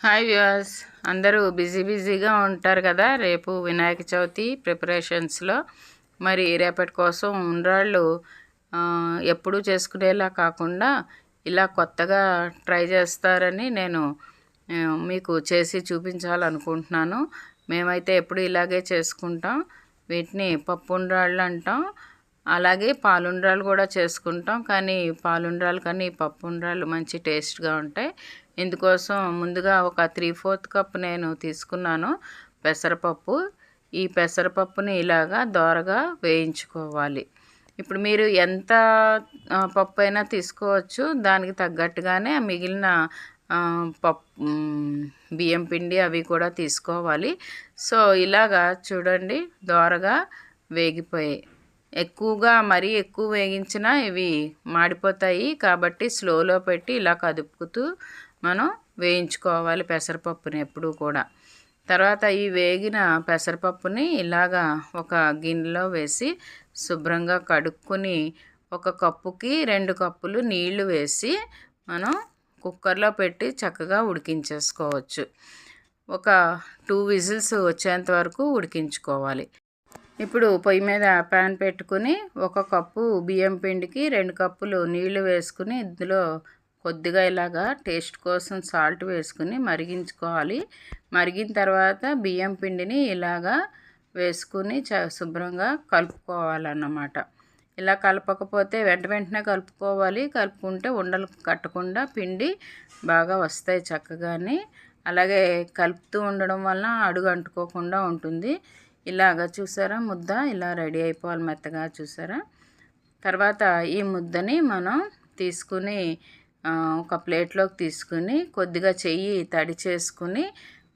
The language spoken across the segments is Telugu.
Hi viewers. అందరూ బిజీ బిజీగా ఉంటారు కదా రేపు వినాయక చవితి ప్రిపరేషన్స్లో. మరి రేపటి కోసం ఉండ్రాళ్ళు ఎప్పుడూ చేసుకునేలా కాకుండా ఇలా కొత్తగా ట్రై చేస్తారని నేను మీకు చేసి చూపించాలనుకుంటున్నాను. మేమైతే ఎప్పుడు ఇలాగే చేసుకుంటాం. వీటిని పప్పు ఉండ్రాళ్ళు అంటాం. అలాగే పాలుండ్రాలు కూడా చేసుకుంటాం. కానీ పాలుండ్రాలు కానీ పప్పు ఉండ్రాలు మంచి టేస్ట్గా ఉంటాయి. ఇందుకోసం ముందుగా ఒక త్రీ ఫోర్త్ కప్ నేను తీసుకున్నాను పెసరపప్పు. ఈ పెసరపప్పుని ఇలాగా దోరగా వేయించుకోవాలి. ఇప్పుడు మీరు ఎంత పప్పు అయినా తీసుకోవచ్చు. దానికి తగ్గట్టుగానే మిగిలిన పప్పు బియ్యం పిండి అవి కూడా తీసుకోవాలి. సో ఇలాగా చూడండి. దోరగా వేగిపోయాయి. ఎక్కువగా మరీ ఎక్కువ వేగించినా ఇవి మాడిపోతాయి. కాబట్టి స్లోలో పెట్టి ఇలా కదుపుతూ మనం వేయించుకోవాలి పెసరపప్పుని ఎప్పుడూ కూడా. తర్వాత ఈ వేగిన పెసరపప్పుని ఇలాగా ఒక గిన్నెలో వేసి శుభ్రంగా కడుక్కొని ఒక కప్పుకి రెండు కప్పులు నీళ్ళు వేసి మనం కుక్కర్లో పెట్టి చక్కగా ఉడికించేసుకోవచ్చు. ఒక టూ విజిల్స్ వచ్చేంత వరకు ఉడికించుకోవాలి. ఇప్పుడు పొయ్యి మీద ప్యాన్ పెట్టుకుని ఒక కప్పు బియ్యం పిండికి రెండు కప్పులు నీళ్ళు వేసుకుని ఇందులో కొద్దిగా ఇలాగా టేస్ట్ కోసం సాల్ట్ వేసుకుని మరిగించుకోవాలి. మరిగిన తర్వాత బియ్యం పిండిని ఇలాగా వేసుకుని చ శుభ్రంగా కలుపుకోవాలన్నమాట. ఇలా కలపకపోతే వెంట వెంటనే కలుపుకోవాలి. కలుపుకుంటే ఉండలు కట్టకుండా పిండి బాగా వస్తాయి చక్కగాని. అలాగే కలుపుతూ ఉండడం వలన అడుగు అంటుకోకుండా ఉంటుంది. ఇలాగ చూసారా? ముద్ద ఇలా రెడీ అయిపోవాలి మెత్తగా చూసారా? తర్వాత ఈ ముద్దని మనం తీసుకుని ఒక ప్లేట్లోకి తీసుకుని కొద్దిగా చెయ్యి తడి చేసుకుని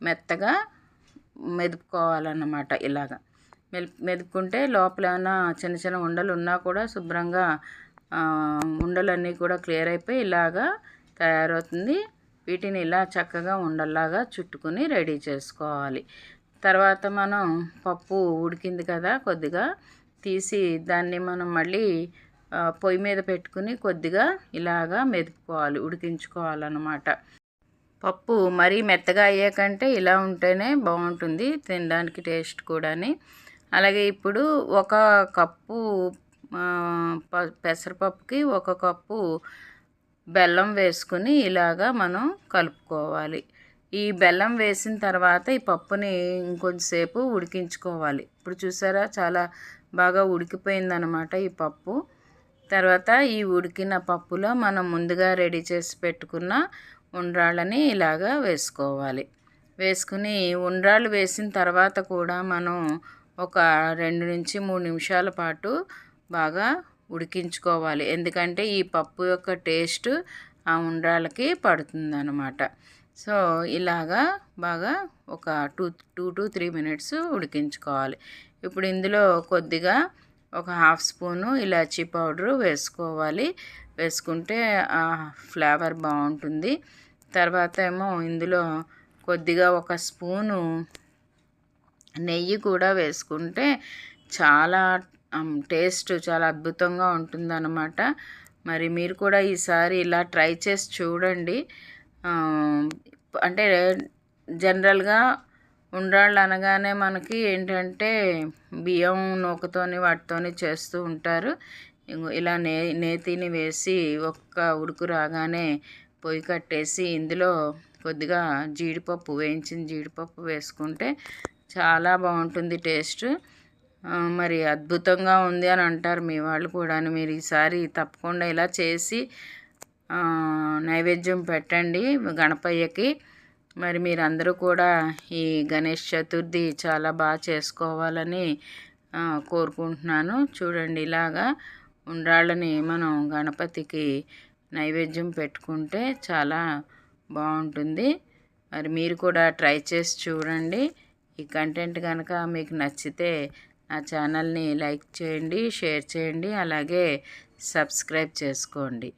మెత్తగా మెదుపుకోవాలన్నమాట ఇలాగా. మెదుపుకుంటే లోపల ఏమైనా చిన్న చిన్న ఉండలు ఉన్నా కూడా శుభ్రంగా ఉండలన్నీ కూడా క్లియర్ అయిపోయి ఇలాగా తయారవుతుంది. వీటిని ఇలా చక్కగా ఉండల్లాగా చుట్టుకుని రెడీ చేసుకోవాలి. తర్వాత మనం పప్పు ఉడికింది కదా కొద్దిగా తీసి దాన్ని మనం మళ్ళీ పొయ్యి మీద పెట్టుకుని కొద్దిగా ఇలాగా మెదుపుకోవాలి ఉడికించుకోవాలన్నమాట. పప్పు మరీ మెత్తగా అయ్యాకంటే ఇలా ఉంటేనే బాగుంటుంది తినడానికి టేస్ట్ కూడాని. అలాగే ఇప్పుడు ఒక కప్పు పెసరపప్పుకి ఒక కప్పు బెల్లం వేసుకుని ఇలాగా మనం కలుపుకోవాలి. ఈ బెల్లం వేసిన తర్వాత ఈ పప్పుని ఇంకొంచెంసేపు ఉడికించుకోవాలి. ఇప్పుడు చూసారా? చాలా బాగా ఉడికిపోయిందనమాట ఈ పప్పు. తర్వాత ఈ ఉడికిన పప్పులో మనం ముందుగా రెడీ చేసి పెట్టుకున్న ఉండ్రాళ్ళని ఇలాగా వేసుకోవాలి. వేసుకుని ఉండ్రాళ్ళు వేసిన తర్వాత కూడా మనం ఒక రెండు నుంచి మూడు నిమిషాల పాటు బాగా ఉడికించుకోవాలి. ఎందుకంటే ఈ పప్పు యొక్క టేస్ట్ ఆ ఉండ్రాళ్ళకి పడుతుందన్నమాట. సో ఇలాగా బాగా ఒక two two to three minutes ఉడికించుకోవాలి. ఇప్పుడు ఇందులో కొద్దిగా ఒక హాఫ్ స్పూను ఇలాచీ పౌడరు వేసుకోవాలి. వేసుకుంటే ఆ ఫ్లేవర్ బాగుంటుంది. తర్వాత ఏమో ఇందులో కొద్దిగా ఒక స్పూను నెయ్యి కూడా వేసుకుంటే చాలా టేస్ట్ చాలా అద్భుతంగా ఉంటుందన్నమాట. మరి మీరు కూడా ఈసారి ఇలా ట్రై చేసి చూడండి. అంటే జనరల్గా ఉండ్రాళ్ళు అనగానే మనకి ఏంటంటే బియ్యం నూకతోని వాటితోని చేస్తూ ఉంటారు. ఇలా నే నేతిని వేసి ఒక్క ఉడుకు రాగానే పొయ్యి కట్టేసి ఇందులో కొద్దిగా జీడిపప్పు వేయించిన జీడిపప్పు వేసుకుంటే చాలా బాగుంటుంది టేస్ట్. మరి అద్భుతంగా ఉంది అని అంటారు మీ వాళ్ళు కూడా మీరు ఈసారి తప్పకుండా ఇలా చేసి నైవేద్యం పెట్టండి గణపయ్యకి. మరి మీరందరూ కూడా ఈ గణేష్ చతుర్థి చాలా బాగా చేసుకోవాలని కోరుకుంటున్నాను. చూడండి ఇలాగా ఉండ్రాళ్ళని మనం గణపతికి నైవేద్యం పెట్టుకుంటే చాలా బాగుంటుంది. మరి మీరు కూడా ట్రై చేసి చూడండి. ఈ కంటెంట్ కనుక మీకు నచ్చితే నా ఛానల్ని లైక్ చేయండి షేర్ చేయండి అలాగే సబ్స్క్రైబ్ చేసుకోండి.